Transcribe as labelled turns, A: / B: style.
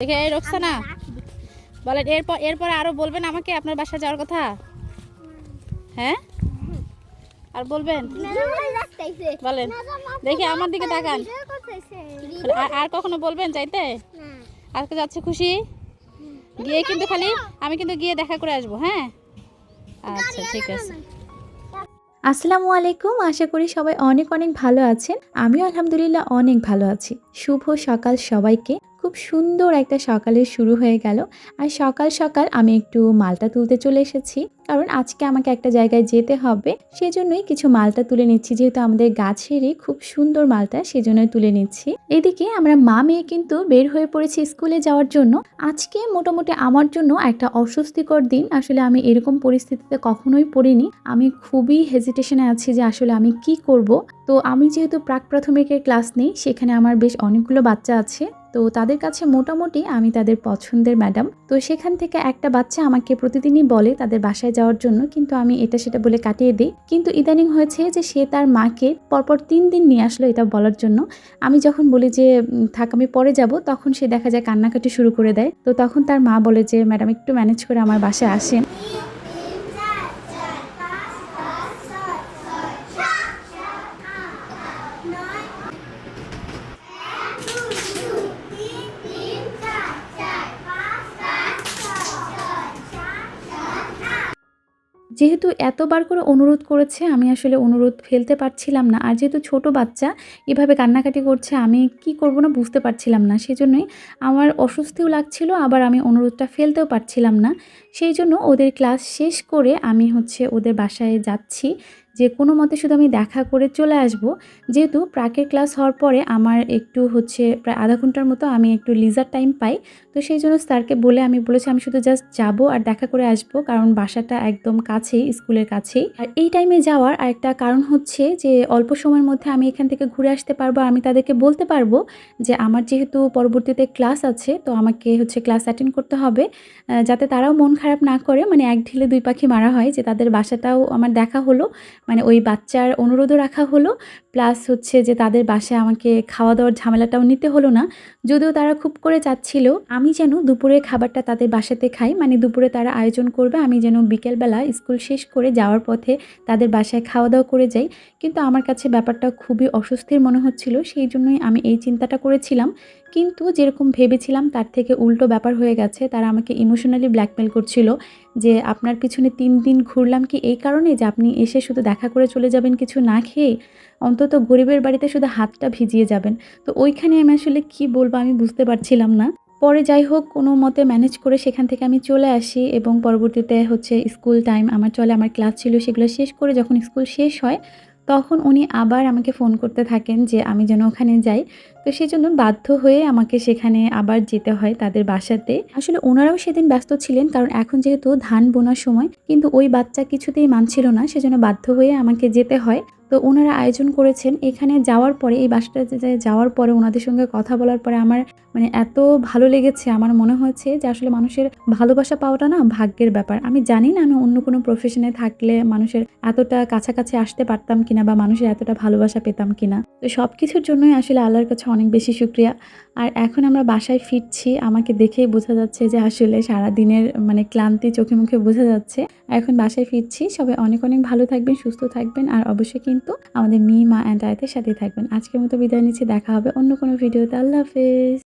A: দেখে এই রোকসানা। বলেন, এরপর, এরপরে আরও বলবেন আমাকে আপনার বাসা যাওয়ার কথা? হ্যাঁ? আর বলবেন? বলেন, দেখি আমার দিকে তাকান। আর কখনো বলবেন যাইতে? আজকে যাচ্ছে খুশি? গিয়ে কিন্তু খালি, আমি কিন্তু গিয়ে দেখা করে আসব হ্যাঁ? আচ্ছা ঠিক আছে।
B: আসসালামু আলাইকুম, আশা করি সবাই অনেক অনেক ভালো আছেন। আমিও আলহামদুলিল্লাহ অনেক ভালো আছি। শুভ সকাল সবাইকে। খুব সুন্দর একটা সকালের শুরু হয়ে গেল। আর সকাল সকাল আমি একটু মালটা তুলতে চলে এসেছি। কারণ আজকে আমাকে একটা জায়গায় যেতে হবে, সেজন্যই কিছু মালটা তুলে নিচ্ছি। যেহেতু আমাদের গাছেরই খুব সুন্দর মালটা, সেজন্যই তুলে নিচ্ছি। এদিকে আমরা মা মেয়ে কিন্তু বের হয়ে পড়েছি স্কুলে যাওয়ার জন্য। আজকে মোটামুটি আমার জন্য একটা অস্বস্তিকর দিন। আসলে আমি এরকম পরিস্থিতিতে কখনোই পড়িনি। আমি খুবই হেজিটেশনে আছি যে আসলে আমি কি করব। তো আমি যেহেতু প্রাক প্রাথমিকের ক্লাস নেই, সেখানে আমার বেশ অনেকগুলো বাচ্চা আছে। তো তাদের কাছে মোটামুটি আমি তাদের পছন্দের ম্যাডাম। তো সেখান থেকে একটা বাচ্চা আমাকে প্রতিদিনই বলে তাদের বাসায় যাওয়ার জন্য, কিন্তু আমি এটা সেটা বলে কাটিয়ে দিই। কিন্তু ইদানিং হয়েছে যে সে তার মাকে পরপর তিন দিন নিয়ে আসলো এটা বলার জন্য। আমি যখন বলি যে থাক, আমি পরে যাব, তখন সে দেখা যায় কান্নাকাটি শুরু করে দেয়। তো তখন তার মা বলে যে, ম্যাডাম, একটু ম্যানেজ করে আমার বাসায় আসেন। যেহেতু এতবার করে অনুরোধ করেছে, আমি আসলে অনুরোধ ফেলতে পারছিলাম না। আর যেহেতু ছোট বাচ্চা, এভাবে কান্নাকাটি করছে, আমি কি করব না বুঝতে পারছিলাম না। সেই জন্যই আমার অস্বস্তিও লাগছিল, আবার আমি অনুরোধটা ফেলতেও পারছিলাম না। সেই জন্য ওদের ক্লাস শেষ করে আমি হচ্ছে ওদের বাসায় যাচ্ছি। যে কোনো মতে শুধু আমি দেখা করে চলে আসব। যেহেতু প্রাকের ক্লাস হওয়ার পরে আমার একটু হচ্ছে প্রায় আধা ঘণ্টার মতো আমি একটু লিজার টাইম পাই। তো সেই জন্য স্যারকে বলে আমি বলেছি আমি শুধু জাস্ট যাব আর দেখা করে আসব কারণ বাসাটা একদম কাছেই, স্কুলের কাছেই। আর এই টাইমে যাওয়ার আরেকটা কারণ হচ্ছে যে অল্প সময়ের মধ্যে আমি এখান থেকে ঘুরে আসতে পারব। আর আমি তাদেরকে বলতে পারব যে আমার যেহেতু পরবর্তীতে ক্লাস আছে, তো আমাকে হচ্ছে ক্লাস অ্যাটেন্ড করতে হবে যাতে তারাও মন খারাপ না করে। মানে এক ঢিলে দুই পাখি মারা হয় যে তাদের বাসাটাও আমার দেখা হলো। মানে ওই বাচ্চার অনুরোধও রাখা হলো, প্লাস হচ্ছে যে তাদের বাসায় আমাকে খাওয়া দাওয়ার ঝামেলাটাও নিতে হলো না। যদিও তারা খুব করে চাচ্ছিল, আমি যেন দুপুরের খাবারটা তাদের বাসাতে খাই মানে দুপুরে তারা আয়োজন করবে, আমি যেন বিকেলবেলা স্কুল শেষ করে যাওয়ার পথে তাদের বাসায় খাওয়া দাওয়া করে যাই। কিন্তু আমার কাছে ব্যাপারটা খুবই অস্বস্তির মনে হচ্ছিল, সেই জন্যই আমি এই চিন্তাটা করেছিলাম। কিন্তু যেরকম ভেবেছিলাম তার থেকে উল্টো ব্যাপার হয়ে গেছে, তারা আমাকে ইমোশনালি ব্ল্যাকমেল করছিল যে আপনার পিছনে তিন দিন ঘুরলাম কি এই কারণে যে আপনি এসে শুধু দেখা করে চলে যাবেন, কিছু না খেয়ে অন্তত গরিবের বাড়িতে শুধু হাতটা ভিজিয়ে যাবেন। তো ওইখানে আমি আসলে কি বলব আমি বুঝতে পারছিলাম না। পরে যাই হোক, কোনো মতে ম্যানেজ করে সেখান থেকে আমি চলে আসি এবং পরবর্তীতে হচ্ছে স্কুল টাইম আমার চলে আমার ক্লাস ছিল, সেগুলো শেষ করে যখন স্কুল শেষ হয় তখন উনি আবার আমাকে ফোন করতে থাকেন যে আমি যেন ওখানে যাই। তো সেই জন্য বাধ্য হয়ে আমাকে সেখানে আবার যেতে হয় তাদের বাসাতে। আসলে ওনারাও সেদিন ব্যস্ত ছিলেন কারণ এখন যেহেতু ধান বোনার সময়, কিন্তু ওই বাচ্চা কিছুতেই মানছিল না, সেজন্য বাধ্য হয়ে আমাকে যেতে হয়। তো ওনারা আয়োজন করেছেন। এখানে যাওয়ার পরে, এই বাসাটাতে যাওয়ার পরে ওনাদের সঙ্গে কথা বলার পরে আমার মানে এত ভালো লেগেছে, আমার মনে হয়েছে যে আসলে মানুষের ভালোবাসা পাওয়াটা না ভাগ্যের ব্যাপার। আমি জানি না আমি অন্য কোনো প্রফেশনে থাকলে মানুষের এতটা কাছাকাছি আসতে পারতাম কিনা বা মানুষের এতটা ভালোবাসা পেতাম কিনা। তো সব কিছুর জন্যই আসলে আল্লাহর কাছে অনেক বেশি শুক্রিয়া। আর এখন আমরা বাসায় ফিরছি, আমাকে দেখেই বোঝা যাচ্ছে যে আসলে সারা দিনের মানে ক্লান্তি চোখে মুখে বোঝা যাচ্ছে। এখন বাসায় ফিরছি, সবাই অনেক অনেক ভালো থাকবেন, সুস্থ থাকবেন আর অবশ্যই কিন্তু আমাদের মি মা অ্যান্ড আয়তের সাথে থাকবেন। আজকের মতো বিদায় নিচ্ছি, দেখা হবে অন্য কোনো ভিডিওতে আল্লাহ হাফেজ।